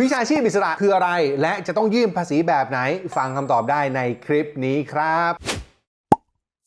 วิชาชีพอิสระคืออะไร และจะต้องยื่นภาษีแบบไหน ฟังคำตอบได้ในคลิปนี้ครับ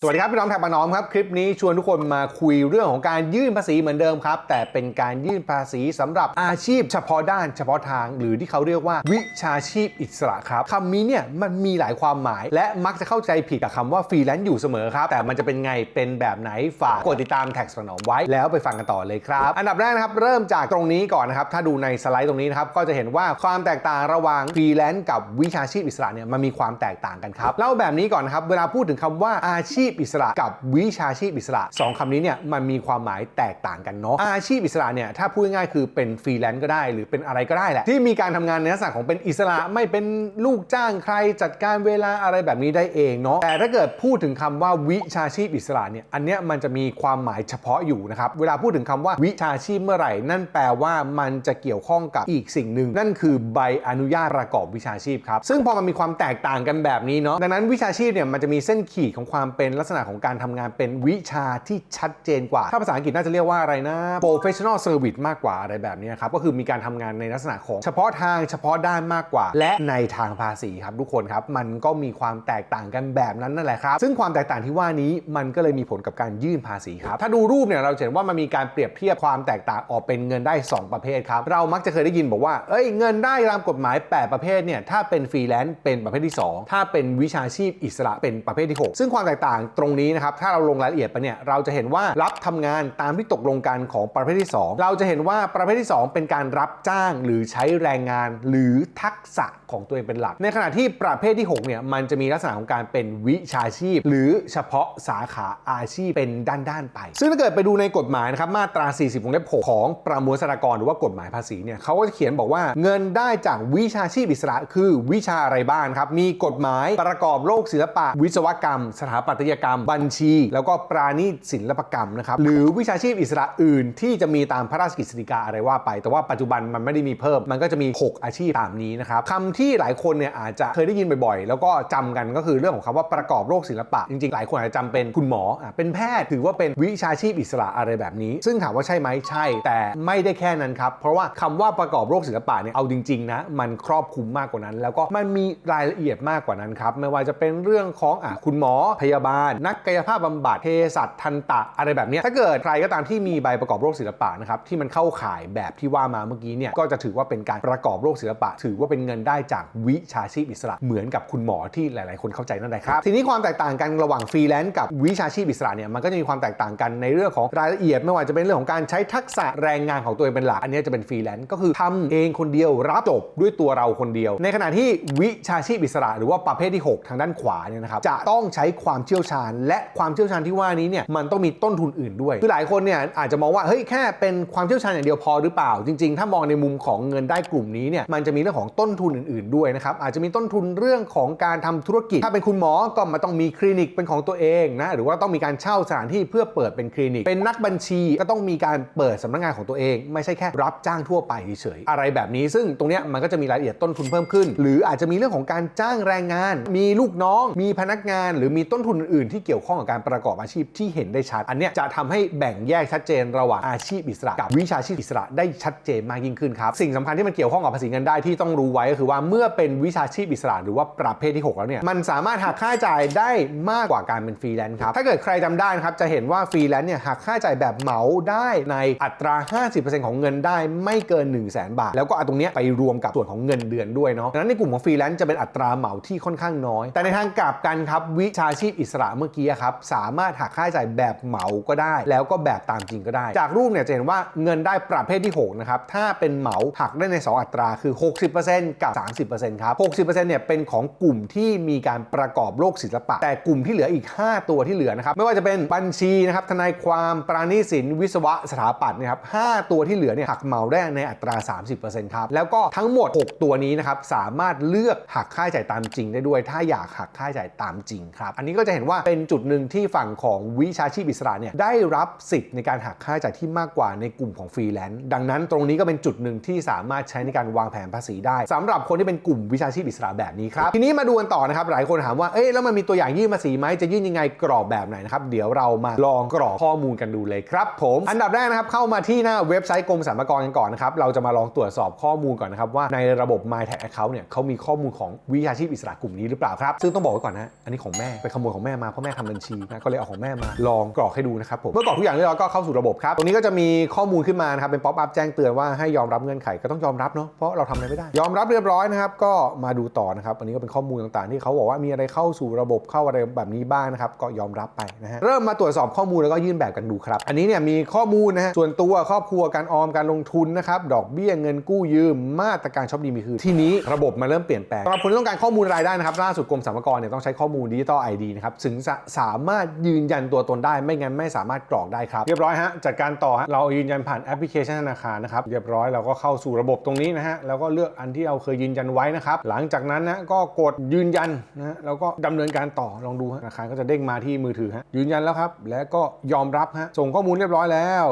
วัสดีครับ พี่น้องแถบปากน้อมครับ คลิปนี้ชวนทุกคนมาคุยเรื่องของการยื่นภาษีเหมือนเดิมครับ แต่เป็นการยื่นภาษีสำหรับอาชีพเฉพาะด้านเฉพาะทาง หรือที่เขาเรียกว่า วิชาชีพอิสระครับคำนี้เนี่ยมันมีหลายความหมาย และมักจะเข้าใจผิดกับคำว่าฟรีแลนซ์อยู่เสมอครับ แต่มันจะเป็นไงเป็นแบบไหนฝากกดติดตามแท็กสนอมไว้แล้วไปฟังกันต่อเลยครับ อันดับแรกนะครับเริ่มจากตรงนี้ก่อนนะครับถ้าดูในสไลด์ตรงนี้นะครับก็จะเห็นว่าความแตกต่างระหว่างฟรีแลนซ์กับวิชาชีพอิสระเนี่ยมันมีความแตกต่างกันครับเล่าแบบนี้ก่อนนะครับเวลาพูดถึงคำว่าอาชีพอิสระกับวิชาชีพอิสระสองคำนี้เนี่ยมันมีความหมายแตกต่างกันเนาะอาชีพอิสระเนี่ยถ้าพูดง่ายคือเป็นฟรีแลนซ์ก็ได้ หรือเป็นอะไรก็ได้แหละ ที่มีการทำงานในลักษณะของเป็นอิสระไม่เป็นลูกจ้างใครจัดการเวลาอะไรแบบนี้ได้เองเนาะแต่ถ้าเกิดพูดถึงคำว่าวิชาชีพอิสระเนี่ยอันเนี้ยมันจะมีความหมายเฉพาะอยู่นะครับเวลาพูดถึงคำว่าวิชาชีพเมื่อไหร่ นั่นแปลว่ามันจะเกี่ยวข้องกับอีกสิ่งหนึ่งนั่นคือใบอนุญาตประกอบวิชาชีพครับซึ่งพอมันมีความแตกต่างกันแบบนี้เนาะดังนั้นวิชาชีพเนี่ยมันจะมีเส้นขีดของความเป็นลักษณะของการทำงานเป็นวิชาที่ชัดเจนกว่า ถ้าภาษาอังกฤษน่าจะเรียกว่าอะไรนะ professional service มากกว่าอะไรแบบนี้ครับ ก็คือมีการทำงานในลักษณะของเฉพาะทางเฉพาะด้านมากกว่า และในทางภาษีครับทุกคนครับ มันก็มีความแตกต่างกันแบบนั้นนั่นแหละครับ ซึ่งความแตกต่างที่ว่านี้มันก็เลยมีผลกับการยื่นภาษีครับ ถ้าดูรูปเนี่ยเราเห็นว่ามันมีการเปรียบเทียบความแตกต่างออกเป็นเงินได้ 2 ประเภทครับ เรามักจะเคยได้ยินบอกว่า เอ้ย เงินได้ตามกฎหมาย 8 ประเภทเนี่ย ถ้าเป็นฟรีแลนซ์เป็นประเภทที่ 2 ถ้าเป็นวิชาชีพอิสระเป็นประเภทที่ 6 ซึ่งความแตกต่างตรงนี้นะครับถ้าเราลงรายละเอียดไปเนี่ยเราจะเห็นว่ารับทำงานตามที่ตกลงกันของประเภทที่ 2 เราจะเห็นว่าประเภทที่ 2 เป็นการรับจ้างหรือใช้แรงงานหรือทักษะของตัวเองเป็นหลัก ในขณะที่ประเภทที่6เนี่ยมันจะมีลักษณะของการเป็นวิชาชีพ หรือเฉพาะสาขาอาชีพเป็นด้านๆไป ซึ่งถ้าเกิดไปดูในกฎหมายนะครับมาตรา 40วงเล็บ6ของประมวลสรากรหรือว่ากฎหมายภาษีเนี่ยเขาก็จะเขียนบอกว่าเงินได้จากวิชาชีพอิสระ คือวิชาอะไรบ้างครับมีกฎหมายประกอบโลกศิลปะ วิศวกรรม สถาปัตยกรรม บัญชี แล้วก็ปราณีศิลปกรรมนะครับหรือวิชาชีพอิสระอื่น ที่จะมีตามพระราชกฤษฎีกาอะไรว่าไป แต่ว่าปัจจุบันมันไม่ได้มีเพิ่ม มันก็จะมี 6 อาชีพตามนี้นะครับคำที่หลายคนเนี่ยอาจจะเคยได้ยินบ่อยๆ แล้วก็จำกันก็คือเรื่องของคำว่าประกอบโลกศิลปะ จริงๆ หลายคนอาจจะจำเป็นคุณหมออะเป็นแพทย์ถือว่าเป็นวิชาชีพอิสระอะไรแบบนี้ ซึ่งถามว่าใช่ไหมใช่ แต่ไม่ได้แค่นั้นครับเพราะว่าคำว่าประกอบโลกศิลปะเนี่ยเอาจริงๆนะมันครอบคลุมมากกว่านั้น แล้วก็มันมีรายละเอียดมากกว่านั้นครับไม่ว่าจะเป็นเรื่องของอะคุณหมอพยาบาลนักกายภาพบำบัดเภสัชทันตะอะไรแบบนี้ถ้าเกิดใครก็ตามที่มีใบประกอบโลกศิลปะนะครับที่มันเข้าข่ายแบบที่ว่ามาเมื่อกี้เนี่ยก็จะถือว่าเป็นการประกอบโลกศิลปะ ถือว่าเป็นเงินได้จากวิชาชีพอิสระเหมือนกับคุณหมอที่หลาย ๆ คนเข้าใจนั่นแหละครับทีนี้ความแตกต่างกันระหว่างฟรีแลนซ์กับวิชาชีพอิสระเนี่ยมันก็จะมีความแตกต่างกันในเรื่องของรายละเอียด ไม่ว่าจะเป็นเรื่องของการใช้ทักษะแรงงานของตัวเองเป็นหลักอันนี้จะเป็นฟรีแลนซ์ก็คือทำเองคนเดียวรับจบด้วยตัวเราคนเดียว ในขณะที่วิชาชีพอิสระ หรือว่าประเภทที่ 6 ทางด้านขวาเนี่ยนะครับจะต้องใช้ความเชี่ยวชาญ และความเชี่ยวชาญที่ว่านี้เนี่ยมันต้องมีต้นทุนอื่นด้วย คือหลายคนเนี่ยอาจจะมองว่าเฮ้ยแค่เป็นความเชี่ยวชาญอย่างเดียวพอหรือเปล่า จริง ๆ ถ้ามองในมุมของเงินได้กลุ่มนี้เนี่ยมันจะมีเรื่องของต้นทุนอื่น ๆด้วยนะครับอาจจะมีต้นทุนเรื่องของการทำธุรกิจ ถ้าเป็นคุณหมอก็มาต้องมีคลินิกเป็นของตัวเองนะหรือว่าต้องมีการเช่าสถานที่เพื่อเปิดเป็นคลินิก เป็นนักบัญชีก็ต้องมีการเปิดสำนักงานของตัวเอง ไม่ใช่แค่รับจ้างทั่วไปเฉยๆอะไรแบบนี้ ซึ่งตรงเนี้ยมันก็จะมีรายละเอียดต้นทุนเพิ่มขึ้น หรืออาจจะมีเรื่องของการจ้างแรงงาน มีลูกน้อง มีพนักงาน หรือมีต้นทุนอื่นๆ ที่เกี่ยวข้องกับการประกอบอาชีพที่เห็นได้ชัด อันเนี้ยจะทำให้แบ่งแยกชัดเจนระหว่างอาชีพอิสระกับวิชาชีพอิสระได้ชัดเจนมากยิ่งขึ้นครับ สิ่งสำคัญที่มันเกี่ยวข้องกับภาษีเงินได้ที่ต้องรู้ไว้ก็คือว่าเมื่อเป็นวิชาชีพอิสระหรือว่าประเภทที่ 6 แล้วเนี่ยมันสามารถหักค่าใช้จ่ายได้มากกว่าการเป็นฟรีแลนซ์ครับถ้าเกิดใครจำได้นะครับจะเห็นว่าฟรีแลนซ์เนี่ยหักค่าใช้จ่ายแบบเหมาได้ในอัตรา 50%ของเงินได้ไม่เกิน 1 0 0 0 0แบาท แล้วก็เอาตรงเนี้ยไปรวมกับส่วนของเงินเดือนด้วยเนาะดังนั้นในกลุ่มของฟรีแลนซ์จะเป็นอัตราเหมาที่ค่อนข้างน้อย แต่ในทางกลับกันครับวิชาชีพอิสระเมื่อกี้ครับสามารถหักค่าใช้จ่ายแบบเหมาก็ได้ แล้วก็แบบตามจริงก็ได้ จากรูปเนี่ยจะเห็นว่าเงินได้ประเภทที่6นะครับถ้าเป็นเหมาหักได้ใน 2 อัตราคือ 60%กับ 30%ครับ 60%เนี่ยเป็นของกลุ่มที่มีการประกอบโลกศิลปะ แต่กลุ่มที่เหลืออีก 5 ตัวที่เหลือนะครับไม่ว่าจะเป็นบัญชีนะครับทนายความปราณีตศิลป์วิศวะสถาปัตย์นะครับ5ตัวที่เหลือเนี่ยหักเหมาได้ในอัตรา 30%ครับแล้วก็ทั้งหมด 6 ตัวนี้นะครับสามารถเลือกหักค่าใช้จ่ายตามจริงได้ด้วย ถ้าอยากหักค่าใช้จ่ายตามจริงครับ อันนี้ก็จะเห็นว่าเป็นจุดหนึ่งที่ฝั่งของวิชาชีพอิสระเนี่ยได้รับสิทธิ์ในการหักค่าใช้จ่ายที่มากกว่าในกลุ่มของฟรีแลนซ์ดังนั้นตรงนี้ก็เป็นจุดหนึ่งที่สามารถใช้ในการวางแผนภาษีได้สำหรับคนที่เป็นกลุ่มวิชาชีพอิสระแบบนี้ครับทีนี้มาดูกันต่อนะครับหลายคนถามว่าเอ๊ะแล้วมันมีตัวอย่างยื่นภาษีไหมจะยื่นยังไงกรอบแบบไหนนะครับเดี๋ยวเรามาลองกรอกข้อมูลกันดูเลยครับผมอันดับแรกนะครับเข้ามาที่หน้าเว็บไซต์กรมสรรพากรกันก่อนนะครับเราจะมาลองตรวจสอบข้อมูลก่อนนะครับว่าในระบบ My Tag Account เนี่ยเขามีข้อมูลของวิชาชีพอิสระกลุ่มนี้หรือเปล่าครับซึ่งต้องบอกไว้ก่อนนะอันนี้ของแม่ไปขโมยของแม่มาเพราะแม่ทำบัญชีนะก็เลยเอาของแม่มาลองกรอกให้ดูนะครับผมเมื่อกรอกทุกอย่างเรียบร้อยก็เข้าสู่ระบบครับตรงนี้ก็จะมีข้อมูลขึ้นมานะครับเป็นป๊อปอัพแจ้งเตือนว่าให้ยอมรับเงื่อนไขก็ต้องยอมรับเนาะเพราะเราทำอะไรไม่ได้ยอมรับเรียบร้อยนะครับก็มาดูต่อนะครับอันนี้ก็เป็นข้อมูลต่างๆ ที่เขาบอกว่ามีอะไรเข้าสู่ระบบเข้าอะไรแบบนี้บ้างนะครับก็ยอมรับไปนะฮะเริ่มมาตรวจสอบข้อมูลแล้วก็ยื่นแบบกันดูครับอันนี้เนี่ยมีข้อมูลนะฮะส่วนตัวครอบครัวการออมการลงทุนนะครับดอกเบี้ยเงินกู้ยืมมาตรการช็อปดีมีคืนทีนี้ระบบมาเริ่มเปลี่ยนแปลงสำหรับคนที่ต้องการข้อมูลรายได้นะครับล่าสุดกรมสรรพากรเนี่ยต้องใช้ข้อมูลดิจิตอลไอดีนะครับถึงจะสามารถยืนยันตัวตนได้ ไม่งั้นไม่สามารถกรอกได้ครับ เรียบร้อยฮะจัดการต่อฮะเรายืนยันผ่านแอปพลิเคชันธนาคารนะครับเรียบร้อยเราก็เข้าสู่ระบบตรงนี้นะฮะแล้วก็เลือกอันที่เราเคยยืนยันไว้นะครับหลังจากนั้นนะก็กดยืนยันนะแล้วก็ดำเนินการต่อลองดูธนาคารก็จะเด้งมาที่มือถือฮะยืนยันแล้วครับ แล้วก็ยอมรับฮะส่งข้อมูลเรียบร้อยแล้ว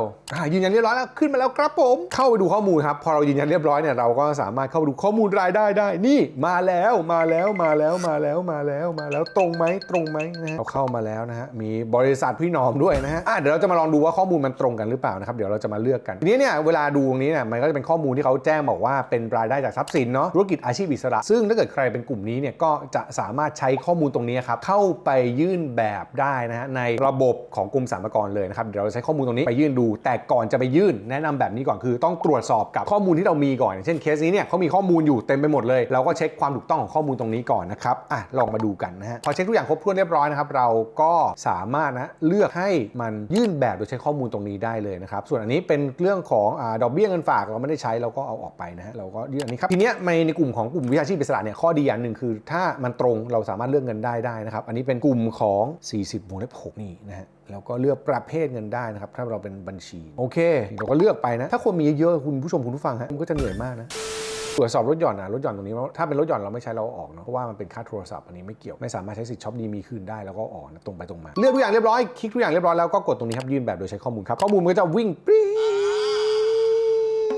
ยืนยันเรียบร้อยแล้วขึ้นมาแล้วครับผม เข้าไปดูข้อมูลครับพอเรายืนยันเรียบร้อยเนี่ยเราก็สามารถเข้าไปดูข้อมูลรายได้ได้นี่มาแล้วมาแล้วมาแล้วมาแล้วมาแล้วมาแล้วตรงไหมตรงไหมนะฮะเราเข้ามาแล้วนะฮะมีบริษัทพี่น้องด้วยนะฮะอะเดี๋ยวเราจะมาลองดูว่าข้อมูลมันตรงกันหรือเปล่านะครับเดี๋ยวเราจะมาเลือกกันทีนี้เนี่ยเวลาดูตรงนี้เนี่ยมันก็จะเป็นข้อมูลที่เขาแจ้งบอกว่าเป็นรายได้จากทรัพย์สินเนาะธุรกิจอาชีพอิสระ ซึ่งถ้าเกิดใครเป็นกลุ่มนี้เนี่ยก็จะสามารถใช้ข้อมูลตรงนี้ครับเข้าไปยื่นแบบได้นะฮะในระบบของกรมสรรพากรเลยนะครับเดี๋ยวเราใช้ข้อมูลตรงนี้ไปยื่นดู แต่ก่อนจะไปยื่นแนะนำแบบนี้ก่อนคือ ต้องตรวจสอบกับข้อมูลที่เรามีก่อนอย่างเช่นเคสนี้เนี่ยเขามีข้อมูลอยู่เต็มไปหมดเลย เราก็เช็คความถูกต้องของข้อมูลตรงนี้ก่อนนะครับอะลองมาดูกันนะฮะพอเช็คทุกอย่างครบถ้วนเรียบร้อยนะครับเราก็สามารถนะเลือกให้มันยื่นแบบโดยใช้ข้อมูลตรงนี้ได้เลยนะครับส่วนอันนี้เป็นเรื่องของอดอกเบี้ยเงินฝากเราไม่ได้ใช้เราก็เอาออกไปนะฮะเราก็ยื่นอันนี้ครับทีเนี้ยในในกลุ่มของกลุ่มวิชาชีพอิสระเนี่ยข้อดีอย่างหนึ่งคือ ถ้ามันตรงเราสามารถเลือกเงินได้ได้นะครับอันนี้เป็นกลุ่มของ 40วงเล็บ6นี่นะฮะแล้วก็เลือกประเภทเงินได้นะครับถ้าเราเป็นบัญชีโอเคเราก็เลือกไปนะถ้าคนมีเยอะๆคุณผู้ชมคุณผู้ฟังฮะมันก็จะเหนื่อยมากนะ ตรวจสอบรถหย่อนนะรถหย่อนตรงนี้ถ้าเป็นรถหย่อนเราไม่ใช้เราอออกเนาะเพราะว่ามันเป็นค่าโทรศัพท์อันนี้ไม่เกี่ยวไม่สามารถใช้สิทธิ์ช็อปดีมีคืนได้แล้วก็ออกนะตรงไปตรงมาเลือกทุกอย่างเรียบร้อยคลิกทุกอย่างเรียบร้อยแล้วก็กดตรงนี้ครับยื่นแบบโดยใช้ข้อมูลครับข้อมูลมันก็จะวิ่งปรี๊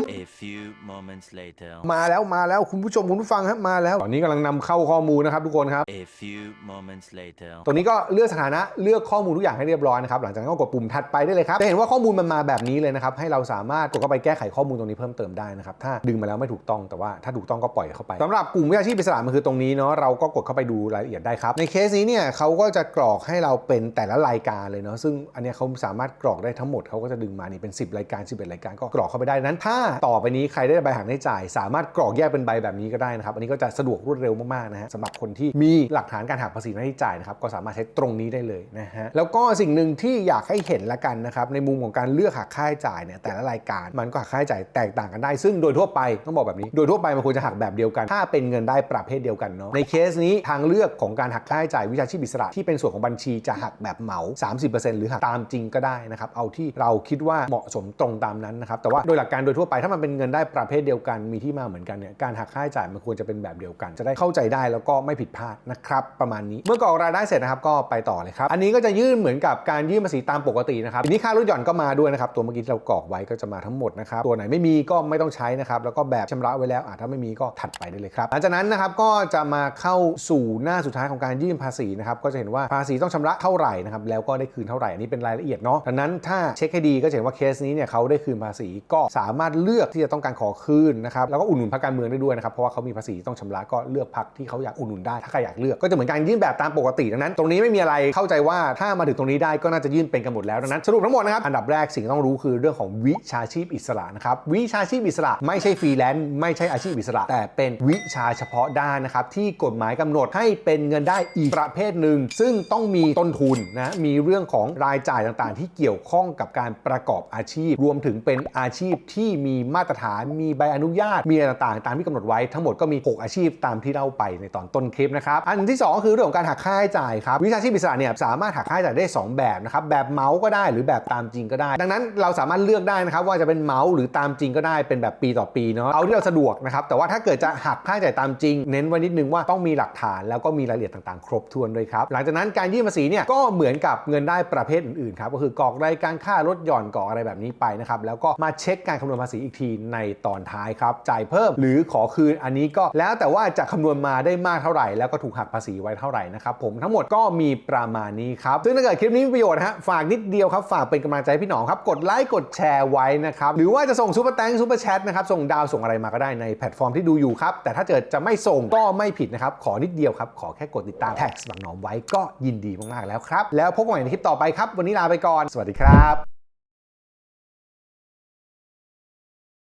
A few moments later. มาแล้วมาแล้วคุณผู้ชมคุณผู้ฟังฮะมาแล้ว ตอนนี้กำลังนำเข้าข้อมูลนะครับทุกคนครับ A few moments later. ตรงนี้ก็เลือกสถานะเลือกข้อมูลทุกอย่างให้เรียบร้อยนะครับหลังจากนั้นก็กดปุ่มถัดไปได้เลยครับจะเห็นว่าข้อมูลมันมาแบบนี้เลยนะครับให้เราสามารถกดเข้าไปแก้ไขข้อมูลตรงนี้เพิ่มเติมได้นะครับถ้าดึงมาแล้วไม่ถูกต้องแต่ว่าถ้าถูกต้องก็ปล่อยเข้าไปสำหรับกลุ่มวิชาชีพอิสระมันคือตรงนี้เนาะเราก็กดเข้าไปดูรายละเอียดได้ครับในเคสนี้เนี่ยเขาก็จะกรอกให้เราเป็นแต่ละรายการเลยเนาะซึ่งอันเนี้ยเขาสามารถกรอกได้ทั้งหมดเขาก็จะดึงมานี่เป็น 10 รายการ11รายการก็กรอกเข้าไปได้นั้นถ้าต่อไปนี้ใครได้ใบหักได้จ่าย สามารถกรอกแยกเป็นใบแบบนี้ก็ได้นะครับ อันนี้ก็จะสะดวกรวดเร็วมากๆนะฮะสำหรับคนที่มีหลักฐานการหักภาษีหน้าที่จ่ายนะครับก็สามารถใช้ตรงนี้ได้เลยนะฮะแล้วก็สิ่งหนึ่งที่อยากให้เห็นละกันนะครับในมุมของการเลือกหักค่าใช้จ่ายเนี่ยแต่ละรายการมันก็หักค่าใช้จ่ายแตกต่างกันได้ ซึ่งโดยทั่วไปต้องบอกแบบนี้ โดยทั่วไปมันควรจะหักแบบเดียวกัน ถ้าเป็นเงินได้ประเภทเดียวกันเนาะในเคสนี้ทางเลือกของการหักค่าใช้จ่ายวิชาชีพอิสระที่เป็นส่วนของบัญชีจะหักแบบเหมา 30%หรือหักตามจริงก็ได้นะครับเอาที่เราคิดว่าเหมาะสมตรงตามนั้นนะครับแต่ว่าโดยหลักการโดยทั่วไปถ้ามันเป็นเงินได้ประเภทเดียวกันมีที่มาเหมือนกันเนี่ยการหักค่าใช้จ่ายมันควรจะเป็นแบบเดียวกัน จะได้เข้าใจได้แล้วก็ไม่ผิดพลาดนะครับประมาณนี้ เมื่อกรอกรายได้เสร็จนะครับก็ไปต่อเลยครับอันนี้ก็จะยื่นเหมือนกับการยื่นภาษีตามปกตินะครับทีนี้ค่าลดหย่อนก็มาด้วยนะครับตัวเมื่อกี้ที่เรากรอกไว้ก็จะมาทั้งหมดนะครับตัวไหนไม่มีก็ไม่ต้องใช้นะครับแล้วก็แบบชำระไว้แล้วอะถ้าไม่มีก็ถัดไปได้เลยครับหลังจากนั้นนะครับก็จะมาเข้าสู่หน้าสุดท้ายของการยื่นภาษีนะครับก็จะเห็นว่าภาษีต้องชำระเท่าไหร่นะครับแล้วก็ได้คืนเท่าไหร่อันนี้เป็นรายละเอียดเนาะดังนั้นถ้าเช็คให้ดีก็จะเห็นว่าเคสนี้เนี่ยเขาได้คืนภาษีก็สามารถเลือกือกที่จะต้องการขอคืนนะครับแล้วก็อุดหนุนพรรคการเมืองได้ด้วยนะครับเพราะว่าเขามีภาษีต้องชำระก็เลือกพรรคที่เขาอยากอุดหนุนได้ถ้าใครอยากเลือกก็จะเหมือนการยื่นแบบตามปกติดังนั้น ตรงนี้ไม่มีอะไรเข้าใจว่าถ้ามาถึงตรงนี้ได้ก็น่าจะยื่นเป็นกันหมดแล้วดังนั้นสรุปทั้งหมดนะครับอันดับแรกสิ่งต้องรู้คือเรื่องของวิชาชีพอิสระนะครับวิชาชีพอิสระ ไม่ใช่ฟรีแลนซ์ไม่ใช่อาชีพอิสระ แต่เป็นวิชาเฉพาะด้านนะครับที่กฎหมายกำหนดให้เป็นเงินได้อีกประเภทหนึ่งซึ่งต้องมีต้นทุนนะมีเรื่องของรายจ่ายต่างๆ ที่เกี่ยวข้องกับการประกอบอาชีพ รวมถึงเป็นอาชีพที่มีมาตรฐาน มีใบอนุญาต มีอะไรต่างๆ ตามที่กำหนดไว้ทั้งหมดก็มี 6 อาชีพตามที่เล่าไปในตอนต้นคลิปนะครับ อันที่ 2 คือเรื่องของการหักค่าใช้จ่ายครับ วิชาชีพอิสระเนี่ยสามารถหักค่าใช้จ่ายได้ 2 แบบนะครับ แบบเมาส์ก็ได้หรือแบบตามจริงก็ได้ ดังนั้นเราสามารถเลือกได้นะครับว่าจะเป็นเมาส์หรือตามจริงก็ได้เป็นแบบปีต่อปีเนาะ เอาที่เราสะดวกนะครับ แต่ว่าถ้าเกิดจะหักค่าใช้จ่ายตามจริง เน้นไว้นิดนึงว่าต้องมีหลักฐานแล้วก็มีรายละเอียดต่างๆ ครบถ้วนด้วยครับ หลังจากนั้นการยื่นภาษีเนี่ยก็เหมือนกับเงินได้ประเภทอื่นๆครับก็คือกรอกรายการค่ารถหย่อนกรอกอะไรแบบนี้ไปนะครับแล้วก็มาเช็คการคำนวณภาษีอีกทีในตอนท้ายครับ จ่ายเพิ่มหรือขอคืนอันนี้ก็แล้วแต่ว่าจะคำนวณมาได้มากเท่าไหร่ แล้วก็ถูกหักภาษีไว้เท่าไหร่นะครับผมทั้งหมดก็มีประมาณนี้ครับซึ่งถ้าเกิดคลิปนี้มีประโยชน์ฮะฝากนิดเดียวครับฝากเป็นกำลังใจพี่หนองครับกดไลค์กดแชร์ไว้นะครับหรือว่าจะส่งซูเปอร์แตงซูเปอร์แชทนะครับส่งดาวส่งอะไรมาก็ได้ในแพลตฟอร์มที่ดูอยู่ครับแต่ถ้าเกิดจะไม่ส่งก็ไม่ผิดนะครับขอนิดเดียวครับขอแค่กดติดตามแท็กบังหนอมไว้ก็ยินดีมากๆแล้วครับแล้วพบกันใหม่ในคลิปต่อไปครับ วันนี้ลาไปก่อน สวัสดีครับ